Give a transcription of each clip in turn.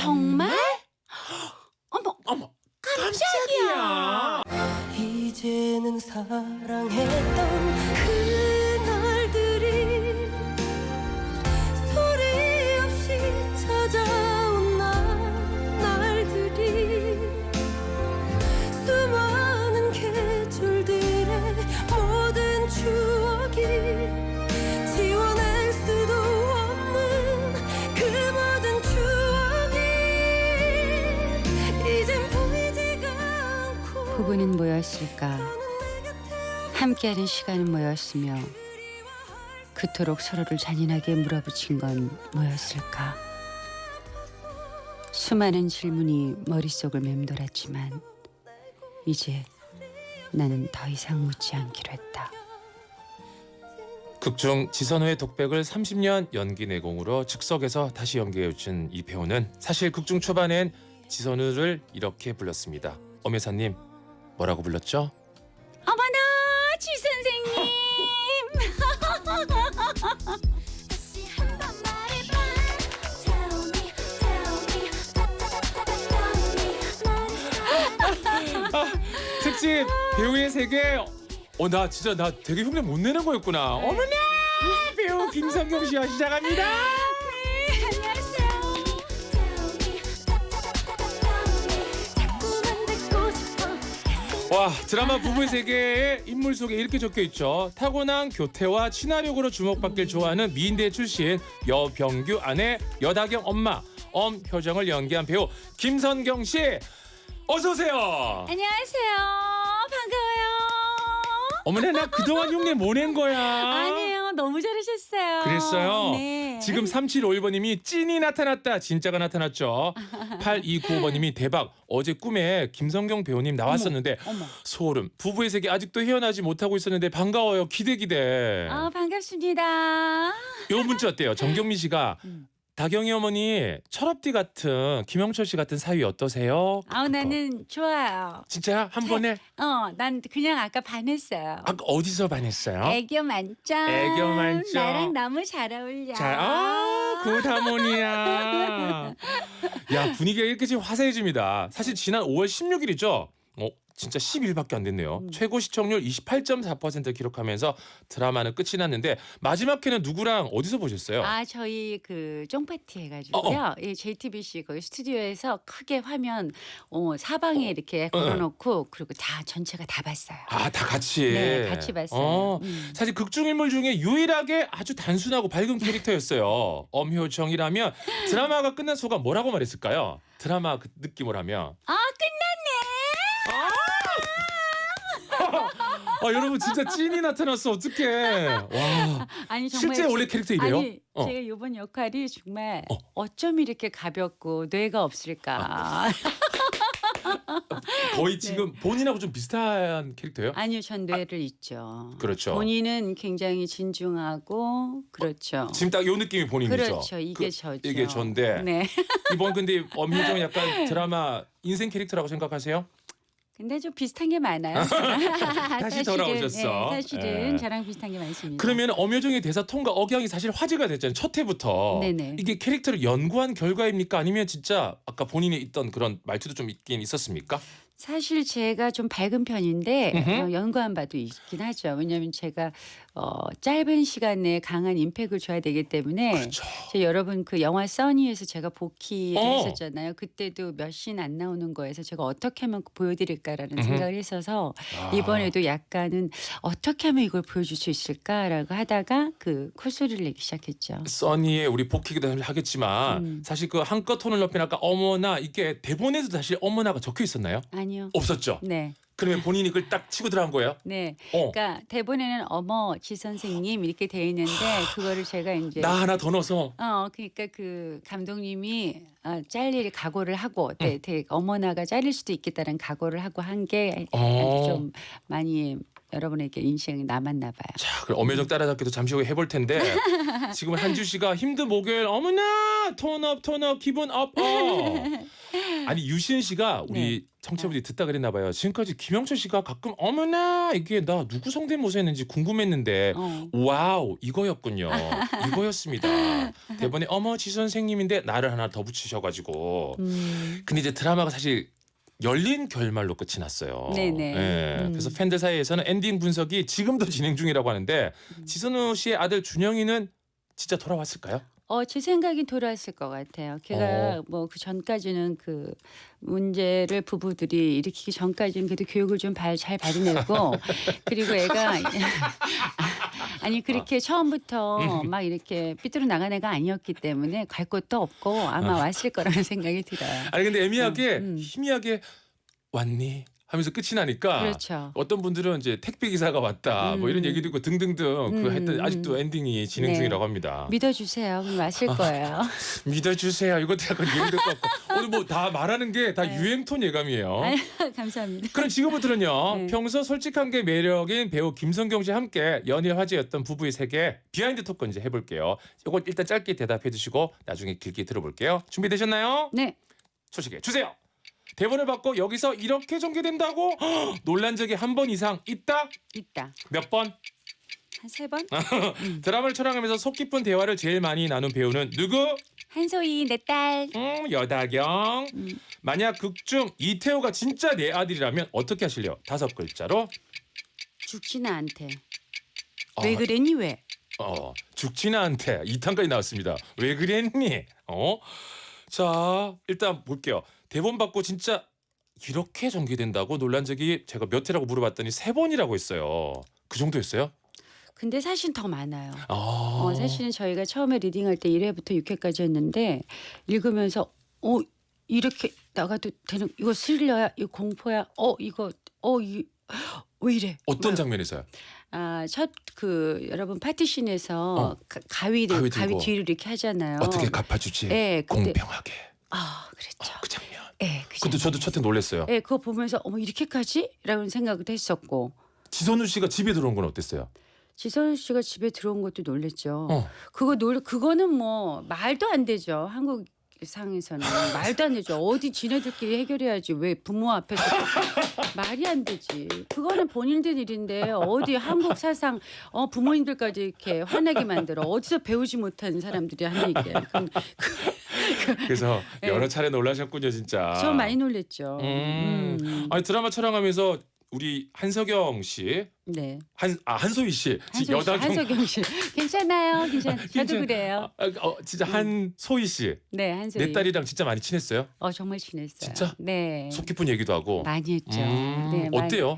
정말? 어머, 어머 깜짝이야. 이제는 사랑했던 그 부부는 뭐였을까? 함께하는 시간은 뭐였으며 그토록 서로를 잔인하게 물어붙인 건 뭐였을까? 수많은 질문이 머릿속을 맴돌았지만 이제 나는 더 이상 묻지 않기로 했다. 극중 지선우의 독백을 30년 연기 내공으로 즉석에서 다시 연기해준 이 배우는 사실 극중 초반엔 지선우를 이렇게 불렀습니다. 엄혜사님 뭐라고 불렀죠? 어머나 지 선생님 다시 한 번 말해봐 Tell me, tell me Tell me 특집 배우의 세계. 어 나 진짜 나 되게 흉내 못 내는 거였구나. 어머나 배우 김성경 씨와 시작합니다. 와 드라마 부부의 세계의 인물 속에 이렇게 적혀 있죠. 타고난 교태와 친화력으로 주목받길 좋아하는 미인대 출신 여병규 아내 여다경 엄마 엄효정을 연기한 배우 김선경 씨 어서 오세요. 안녕하세요 반가워요 어머나 나 그동안 흉내 못낸 거야. 아니에요 너무 잘하셨어요 그랬어요? 네. 지금 3751번님이 찐이 나타났다. 진짜가 나타났죠. 8295번님이 대박. 어제 꿈에 김성경 배우님 나왔었는데 어머 소름. 부부의 세계 아직도 헤어나지 못하고 있었는데 반가워요. 기대 기대. 아 반갑습니다 요 문자 어때요? 정경민 씨가 음. 다경이 어머니 철업디 같은 김영철 씨 같은 사위 어떠세요? 아우 나는 좋아요 진짜 한 번에 어 난 그냥 아까 반했어요 아까 어디서 반했어요? 애교 만점 애교 만점. 나랑 너무 잘 어울려 자, 아, 굿하모니야. 야, 분위기가 이렇게 지금 화사해집니다. 사실 지난 5월 16일이죠. 어, 진짜 10일밖에 안 됐네요. 음. 최고 시청률 28.4% 기록하면서 드라마는 끝이 났는데 마지막 회는 누구랑 어디서 보셨어요? 아 저희 그 쫑파티 해가지고요. 이 JTBC 거기 스튜디오에서 크게 화면 어, 사방에 이렇게 걸어놓고 그리고 다 전체가 다 봤어요. 아, 다 같이. 네, 같이 봤어요. 어, 음. 사실 극중 인물 중에 유일하게 아주 단순하고 밝은 캐릭터였어요. 엄효정이라면 드라마가 끝난 소감 뭐라고 말했을까요? 드라마 그 느낌을 하면. 아 끝났네. 아 여러분 진짜 찐이 나타났어 어떡해 와 아니 정말 실제 원래 캐릭터 이래요? 아니 어. 제가 이번 역할이 정말 어. 어. 쩜 이렇게 가볍고 뇌가 없을까? 거의 지금 본인하고 좀 비슷한 캐릭터예요? 아니요, 전 뇌를 있죠. 그렇죠. 본인은 굉장히 진중하고 그렇죠. 지금 딱 요 느낌이 본인이죠. 그렇죠. 이게 그, 저죠. 이게 전데 네. 이번 근데 엄효정 약간 드라마 인생 캐릭터라고 생각하세요? 근데 좀 비슷한 게 많아요. 다시 돌아오셨어. 네, 사실은 예. 저랑 비슷한 게 많습니다. 그러면 엄효정의 대사 톤과 억양이 사실 화제가 됐잖아요. 첫 회부터 네네. 이게 캐릭터를 연구한 결과입니까? 아니면 진짜 아까 본인이 있던 그런 말투도 좀 있긴 있었습니까? 사실 제가 좀 밝은 편인데. 어, 연구한 바도 있긴 하죠. 왜냐하면 제가 어, 짧은 시간에 강한 임팩을 줘야 되기 때문에 그렇죠. 제 여러분 그 영화 써니에서 제가 복귀를 어. 했었잖아요. 그때도 몇신안 나오는 거에서 제가 어떻게 하면 보여드릴까라는 음흠. 생각을 했어서 아. 이번에도 약간은 어떻게 하면 이걸 보여줄 수 있을까라고 하다가 그 콧소리를 내기 시작했죠. 써니의 우리 복귀기도 하겠지만 음. 사실 그 한껏 톤을 높인 아까 어머나 이게 대본에도 사실 어머나가 적혀 있었나요? 아니요. 없었죠. 네, 그러면 본인이 그걸 딱 치고 들어간 거예요? 네. 어. 그러니까 대본에는 어머 지 선생님 이렇게 돼 있는데 그거를 제가 이제 나 하나 더 넣어서 어 그러니까 그 감독님이 어, 잘릴 각오를 하고 대, 대, 어머나가 잘릴 수도 있겠다는 각오를 하고 한게 어. 좀 많이 여러분에게 인생이 남았나 봐요. 자, 그럼 엄혜정 따라잡기도 잠시 후에 해볼 텐데 지금 한주 씨가 힘든 목요일 어머나 톤업 톤업 기분 업 업. 아니 유신 씨가 우리 네. 청취자분들이 듣다 그랬나 봐요. 지금까지 김영철 씨가 가끔 어머나 이게 나 누구 성대모사 했는지 궁금했는데 어. 와우 이거였군요. 이거였습니다. 대본에 어머 지 선생님인데 나를 하나 더 붙이셔가지고 음. 근데 이제 드라마가 사실 열린 결말로 끝이 났어요. 네네. 예, 음. 그래서 팬들 사이에서는 엔딩 분석이 지금도 진행 중이라고 하는데 음. 지선우 씨의 아들 준영이는 진짜 돌아왔을까요? 어, 제 생각엔 돌아왔을 것 같아요. 걔가 어. 뭐그 전까지는 그 문제를 부부들이 일으키기 전까지는 그래도 교육을 좀 잘 받아내고 그리고 애가 아니 그렇게 처음부터 막 이렇게 삐뚤어 나간 애가 아니었기 때문에 갈 곳도 없고 아마 왔을 거라는 생각이 들어요. 아니 근데 애미하게 음, 음. 희미하게 왔니 하면서 끝이 나니까 그렇죠. 어떤 분들은 이제 택배 기사가 왔다 뭐 이런 음. 얘기도 있고 등등등 그 음, 하여튼 음. 아직도 엔딩이 진행 네. 중이라고 합니다. 믿어주세요. 그럼 왔을 거예요. 믿어주세요. 이것도 약간 유행될 것 같고 오늘 뭐 다 말하는 게 다 네. 유행톤 예감이에요. 아유, 감사합니다. 그럼 지금부터는요. 네. 평소 솔직한 게 매력인 배우 김성경 씨와 함께 연일 화제였던 부부의 세계 비하인드 토크 이제 해볼게요. 이거 일단 짧게 대답해 주시고 나중에 길게 들어볼게요. 준비되셨나요? 네. 소식에 주세요. 대본을 받고 여기서 이렇게 전개된다고 헉, 놀란 적이 한 번 이상 있다? 있다. 몇 번? 한 세 번? 드라마를 촬영하면서 속 깊은 대화를 제일 많이 나눈 배우는 누구? 한소희 내 딸. 음, 여다경. 음. 만약 극 중 이태호가 진짜 내 아들이라면 어떻게 하실래요? 다섯 글자로. 죽지나 않대. 어, 왜 그랬니 왜? 어, 죽지나한테 2탄까지 나왔습니다. 왜 그랬니? 어? 자, 일단 볼게요. 대본 받고 진짜 이렇게 전개된다고 놀란 적이 제가 몇 회라고 물어봤더니 세 번이라고 했어요. 그 정도였어요? 근데 사실 더 많아요. 아. 어, 사실은 저희가 처음에 리딩할 때 1회부터 6회까지 했는데 읽으면서 어 이렇게 나가도 되는 이거 스릴러야 이거 공포야 어 이거 어이왜 이래 어떤 막, 장면에서요? 아첫 그 여러분 파티신에서 어. 가, 가위를 가위 가위, 들고. 뒤를 이렇게 하잖아요. 어떻게 갚아주지? 예, 근데- 공평하게. 아 그랬죠. 그 장면. 예, 그 근데 저도 첫해 놀랐어요. 예, 그거 보면서 어머 이렇게까지?라는 생각도 했었고 지선우 씨가 집에 들어온 건 어땠어요? 지선 씨가 집에 들어온 것도 놀랬죠. 어. 그거 놀 그거는 뭐 말도 안 되죠. 한국 상에서는 말도 안 되죠. 어디 지네들끼리 해결해야지 왜 부모 앞에서 말이 안 되지. 그거는 본인들 일인데 어디 한국 사상 어 부모님들까지 이렇게 화나게 만들어 어디서 배우지 못한 사람들이 하는 얘기야. 그럼 그 래서 예. 여러 차례 놀라셨군요, 진짜. 저 많이 놀랬죠. 음. 음. 아니 드라마 촬영하면서 우리 한석영 씨, 네. 한 아 한소희 씨, 지- 한석 씨, 여다경 한석영 씨 괜찮아요. 괜찮. 저도 괜찮- 그래요. 아, 어, 진짜 한소희 씨, 네, 한소희. 내 딸이랑 진짜 많이 친했어요. 어 정말 친했어요. 진짜? 네. 속 깊은 얘기도 하고. 많이 했죠. 음, 네, 많이- 어때요?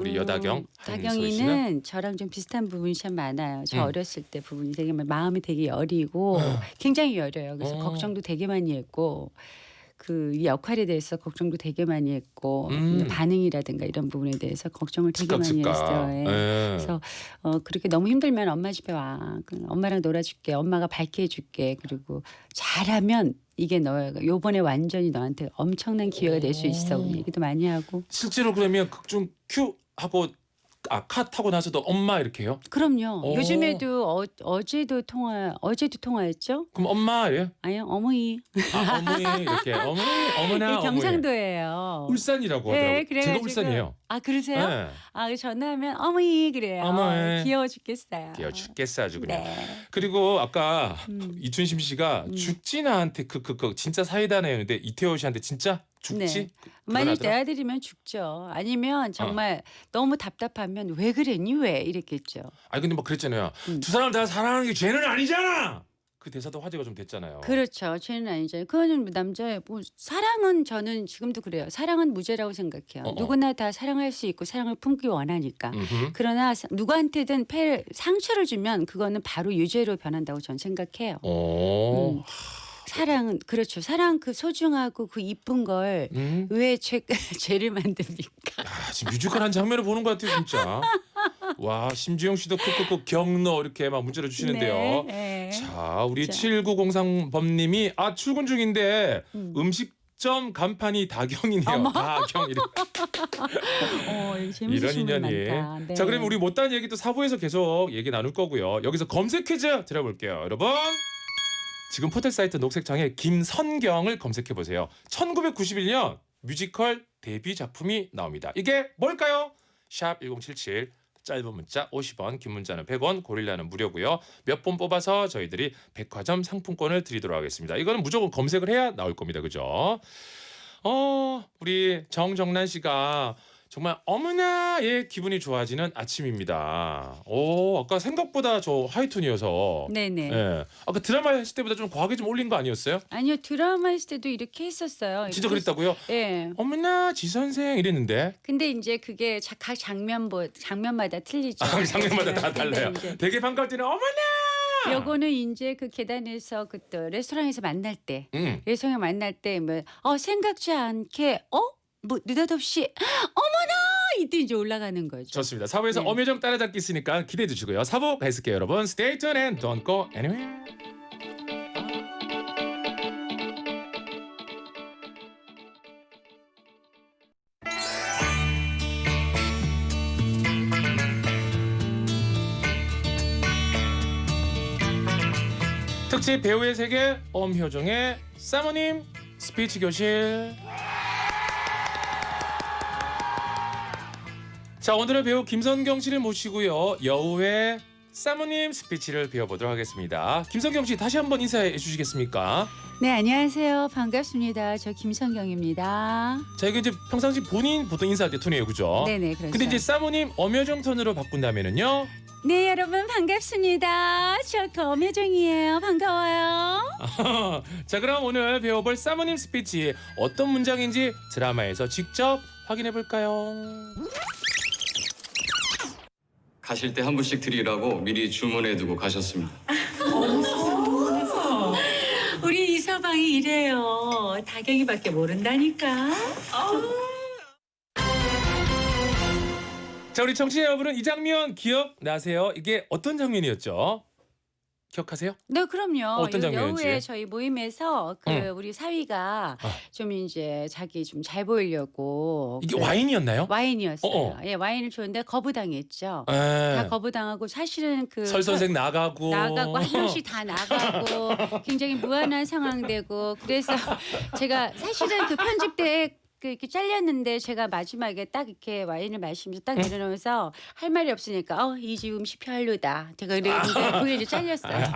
우리 음, 여다경, 한소희 씨는? 다경이는 저랑 좀 비슷한 부분이 참 많아요. 저 음. 어렸을 때 부분이 되게 많- 마음이 되게 여리고 굉장히 여려요. 그래서 어. 걱정도 되게 많이 했고 그 이 역할에 대해서 걱정도 되게 많이 했고 음. 반응이라든가 이런 부분에 대해서 걱정을 되게 즉각 많이 즉각. 했어요. 예. 예. 그래서 어 그렇게 너무 힘들면 엄마 집에 와. 그 엄마랑 놀아줄게. 엄마가 밝게 해줄게. 그리고 잘하면 이게 너야. 요번에 완전히 너한테 엄청난 기회가 될 수 있어. 오. 우리 얘기도 많이 하고. 실제로 그러면 극중 큐 하고 아컷 하고 나서도 엄마 이렇게 해요? 그럼요. 오. 요즘에도 어, 어제도 통화 어제도 통화했죠? 그럼 엄마 이래? 아니요 어머니 아 어머니 이렇게 어머니 어머나 이 어머니. 경상도예요. 울산이라고 네, 하더라고요. 제가 그래가지고- 울산이에요. 아 그러세요? 네. 아 전화하면 어머니 그래요. 어머니. 귀여워 죽겠어요. 귀여워 죽겠어 아주 그냥. 네. 그리고 아까 음. 이춘심 씨가 음. 죽지 나한테 그그그 진짜 사이다네요. 근데 이태호 씨한테 진짜 죽지? 네. 만일 내 그러나더라? 아들이면 죽죠. 아니면 정말 너무 답답하면 왜 그랬니 왜 이랬겠죠. 아니 근데 뭐 그랬잖아요. 음. 두 사람 다 사랑하는 게 죄는 아니잖아. 그 대사도 화제가 좀 됐잖아요. 그렇죠. 죄는 아니죠. 그거는 뭐 남자의 뭐 사랑은 저는 지금도 그래요. 사랑은 무죄라고 생각해요. 어, 어. 누구나 다 사랑할 수 있고 사랑을 품기 원하니까. 음흠. 그러나 사- 누구한테든 패 상처를 주면 그거는 바로 유죄로 변한다고 저는 생각해요. 오. 음. 사랑은 그렇죠. 사랑 그 소중하고 그 이쁜 걸 음. 왜 죄, 죄를 만듭니까? 야, 지금 뮤지컬 한 장면을 보는 것 같아요, 진짜. 와, 심지영 씨도 쿡쿡쿡 경로 이렇게 막 문자를 주시는데요. 네, 네. 자, 우리 자. 7903범님이 아 출근 중인데 음. 음. 식 점 간판이 다경이네요. 다경 이런, 어, 이런 인연이. 네. 자, 그러면 우리 못다한 얘기 또 사부에서 계속 얘기 나눌 거고요. 여기서 검색 퀴즈 드려볼게요, 여러분. 지금 포털 사이트 녹색창에 김선경을 검색해 보세요. 1991년 뮤지컬 데뷔 작품이 나옵니다. 이게 뭘까요? 샵 1077 짧은 문자 50원, 긴 문자는 100원, 고릴라는 무료고요. 몇 번 뽑아서 저희들이 백화점 상품권을 드리도록 하겠습니다. 이거는 무조건 검색을 해야 나올 겁니다. 그죠? 어, 우리 정정란 씨가 정말 어머나의 기분이 좋아지는 아침입니다. 오, 아까 생각보다 저 하이톤이어서 네네. 예. 아까 드라마 했을 때보다 좀 과하게 좀 올린 거 아니었어요? 아니요 드라마 했을 때도 이렇게 했었어요. 진짜 이렇게 그랬다고요? 했- 예. 어머나 지 선생 이랬는데 근데 이제 그게 자- 각 장면 뭐 장면마다 틀리죠. 아, 장면마다 다 네, 달라요. 이제 되게 반가울 때는 어머나. 요거는 이제 그 계단에서 그또 레스토랑에서 만날 때 음. 레스토랑 만날 때 뭐 어 생각지 않게 어 뭐 느닷없이 어머나 이때 이제 올라가는 거죠. 좋습니다. 사부에서 네. 엄혜정 따라잡기 있으니까 기대해 주시고요. 사부 가 있을게요 여러분. Stay tuned and don't go anywhere. 특집 배우의 세계 엄효정의 사모님 스피치 교실 자 오늘은 배우 김선경 씨를 모시고요 여우의 사모님 스피치를 배워보도록 하겠습니다 김선경 씨 다시 한번 인사해 주시겠습니까 네 안녕하세요 반갑습니다. 저 김성경입니다. 자 이게 이제 평상시 본인 보통 인사할 때 톤이에요 그죠 네네 그렇죠. 근데 이제 사모님 엄효정 톤으로 바꾼다면은요 네 여러분 반갑습니다. 저 검혜정이에요. 반가워요. 자 그럼 오늘 배워볼 사모님 스피치 어떤 문장인지 드라마에서 직접 확인해 볼까요 가실 때 한 분씩 드리라고 미리 주문해 두고 가셨습니다. 우리 이 서방이 이래요. 다경이밖에 모른다니까. 자 우리 청취자 여러분은 이 장면 기억나세요 이게 어떤 장면이었죠 기억하세요 네, 그럼요. 어떤 요-? 여우의 저희 모임에서 그 응. 우리 사위가 아. 좀 이제 자기 좀 잘 보이려고 이게 그 와인이었나요 와인이었어요. 어어. 예, 와인을 줬는데 거부당했죠. 에. 다 거부당하고 사실은 그 설 선생 나가고 나가고 한 명씩 다 나가고 굉장히 무한한 상황 되고 그래서 제가 사실은 그 편집 때 그 이렇게 잘렸는데 제가 마지막에 딱 이렇게 와인을 마시면서 딱 내려놓으면서 할 말이 없으니까 어이집 음식 별로다. 제가 그랬는데 그게 이제 잘렸어요. 아,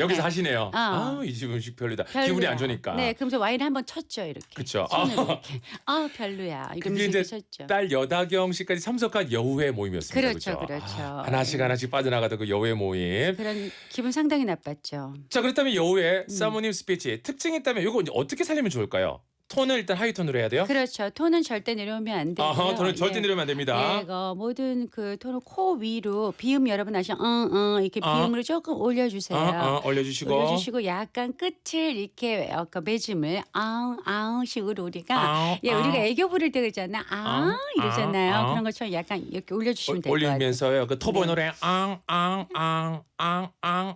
여기서 하시네요. 어. 아, 이 집 음식 별로다. 별로야. 기분이 안 좋으니까. 네, 그러면서 와인을 한번 쳤죠 이렇게. 그쵸. 손으로 아. 이렇게. 아 별로야. 그게 이러면서 이제 이렇게 쳤죠. 딸 여다경 씨까지 참석한 여우회 모임이었습니다. 그렇죠? 그렇죠. 아, 하나씩 하나씩 빠져나가던 그 여우회 모임. 그런 기분 상당히 나빴죠. 자, 그렇다면 여우회 음. 사모님 스피치 특징이 있다면 이거 이제 어떻게 살리면 좋을까요? 톤을 일단 하이 톤으로 해야 돼요? 그렇죠. 톤은 절대 내려오면 안 되고요. 아하, 톤은 절대 예. 내려면 안 됩니다. 네, 그 모든 그 톤을 코 위로 비음 여러분 아시죠? 응 응 이렇게 어. 비음으로 조금 올려주세요. 어, 어, 올려주시고. 올려주시고 약간 끝을 이렇게 아까 매짐을 아웅 아웅 식으로 우리가 아우, 예 아우. 우리가 애교 부를 때 그러잖아 아 아웅, 이러잖아요 아웅, 그런 것처럼 약간 이렇게 올려주시면 될 것 같아요. 올리면서요. 그 터보의 네. 노래 앙앙앙앙앙앙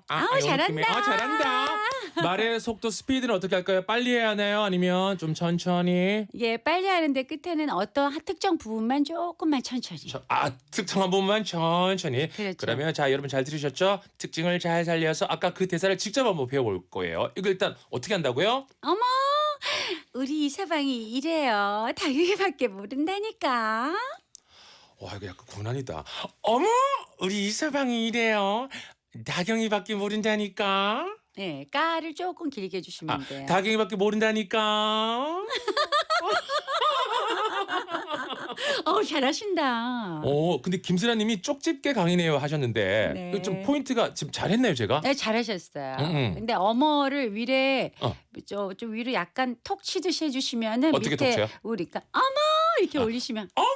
아우, 잘한다. 아, 잘한다. 말의 속도 스피드는 어떻게 할까요? 빨리 해야 하나요? 아니면 좀 천천히? 예 빨리 하는데 끝에는 어떤 한 특정 부분만 조금만 천천히. 저- 아 특정한 부분만 천천히 그렇죠. 그러면 자 여러분 잘 들으셨죠? 특징을 잘 살려서 아까 그 대사를 직접 한번 배워볼 거예요 이거 일단 어떻게 한다고요? 어머 우리 이사방이 이래요 당연히밖에 모른다니까. 와 이거 약간 고난이다 어머 우리 이서방이 이래요 다경이밖에 모른다니까 네 까를 조금 길게 해주시면 아 돼요. 다경이밖에 모른다니까 어 잘하신다. 어 근데 김슬아님이 쪽집게 강이네요 하셨는데 네. 이거 좀 포인트가 지금 잘했나요 제가? 네, 잘하셨어요. 음, 음. 근데 어머를 위에 어. 저, 좀 위로 약간 톡 치듯이 해주시면은 어떻게 밑에 톡 쳐요? 우리가 어머 이렇게 올리시면 어머!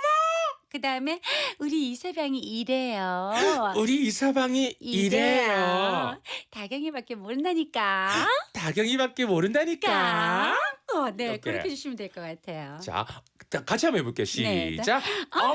그 다음에 우리 이세방이 이래요. 우리 이서방이 이래요 다경이밖에 모른다니까. 다경이밖에 모른다니까 어, 네 이렇게. 그렇게 해주시면 될 것 같아요. 자, 자, 같이 한번 해볼게요. 네, 시작. 어머,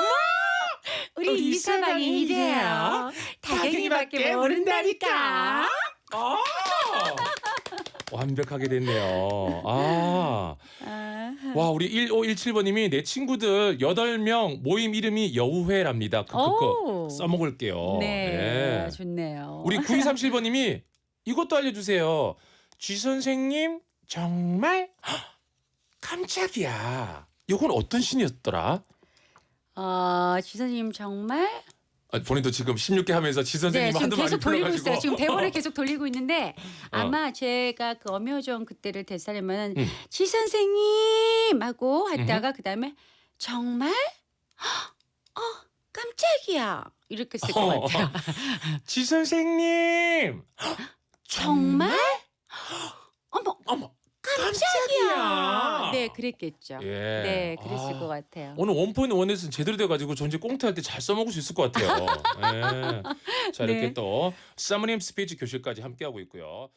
우리, 우리 이세방이 이세방이 이래요. 다경이밖에 모른다니까. 어! 완벽하게 됐네요. 아, 아, 와 우리 1517번님이 내 친구들 8명 모임 이름이 여우회랍니다. 오. 크크크 써먹을게요. 네, 예. 좋네요. 우리 9237번님이 이것도 알려주세요. 쥐 선생님 정말 헉, 깜짝이야. 이건 어떤 신이었더라? 어, 지선님 정말 아, 본인도 지금 16개 하면서 지 선생님 네, 지금 하도 많이 계속 돌리고 불러가지고 있어요. 지금 대본을 계속 돌리고 있는데 어. 아마 제가 그 엄효정 그때를 대사하면 음. 지 선생님 하고 했다가 그다음에 정말 어 깜짝이야 이렇게 쓸 것 어. 같아요. 지 선생님 정말 어머 어머 깜짝이야. 네, 그랬겠죠. 예. 네, 그랬을 아. 것 같아요. 오늘 원포인트 원에서는 제대로 돼가지고 저 이제 꽁트할 때 잘 써먹을 수 있을 것 같아요. 예. 자 이렇게 네. 또 사모님 스피치 교실까지 함께하고 있고요.